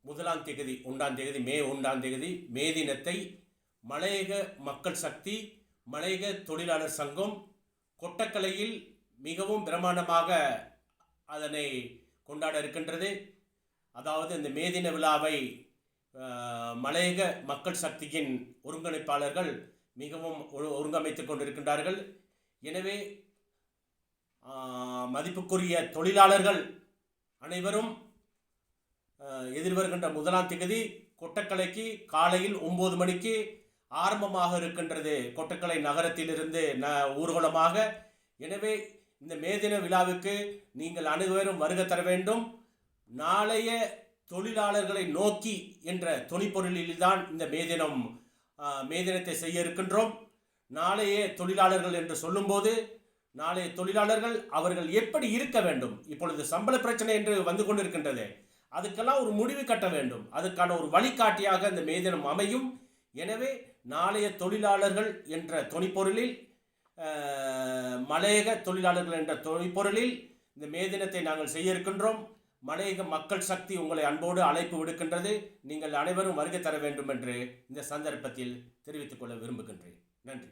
முதலாம் தேதி ஒன்றாம் தேதி மே ஒன்றாம் தேதி மே தினத்தை மலையக மக்கள் சக்தி மலையக தொழிலாளர் சங்கம் கொட்டக்கலையில் மிகவும் பிரமாண்டமாக அதனை கொண்டாட இருக்கின்றது. அதாவது இந்த மே தின விழாவை மலையக மக்கள் சக்தியின் ஒருங்கிணைப்பாளர்கள் மிகவும் ஒரு- கொண்டிருக்கின்றார்கள். எனவே மதிப்புக்குரிய தொழிலாளர்கள் அனைவரும் எதிர்வருகின்ற முதலாம் திகதி கொட்டக்கலைக்கு காலையில் ஒம்பது மணிக்கு ஆரம்பமாக இருக்கின்றது. கொட்டக்கலை நகரத்திலிருந்து ந ஊர்வலமாக. எனவே இந்த மேதின விழாவுக்கு நீங்கள் அனைவரும் வருகை தர வேண்டும். நாளைய தொழிலாளர்களை நோக்கி என்ற தொனிப்பொருளில்தான் இந்த மேதினம் மேதினத்தை செய்ய இருக்கின்றோம். நாளைய தொழிலாளர்கள் என்று சொல்லும்போது நாளைய தொழிலாளர்கள் அவர்கள் எப்படி இருக்க வேண்டும்? இப்பொழுது சம்பள பிரச்சனை என்று வந்து கொண்டிருக்கின்றது. அதுக்கெல்லாம் ஒரு முடிவு கட்ட வேண்டும். அதுக்கான ஒரு வழிகாட்டியாக இந்த மேதினம் அமையும். எனவே நாளைய தொழிலாளர்கள் என்ற தொனிப்பொருளில் மலையக தொழிலாளர்கள் என்ற தொனிப்பொருளில் இந்த மேதினத்தை நாங்கள் செய்ய இருக்கின்றோம். மலையக மக்கள் சக்தி உங்களை அன்போடு அழைப்பு விடுக்கின்றது. நீங்கள் அனைவரும் வருகை தர வேண்டும் என்று இந்த சந்தர்ப்பத்தில் தெரிவித்துக் கொள்ள விரும்புகின்றேன். நன்றி.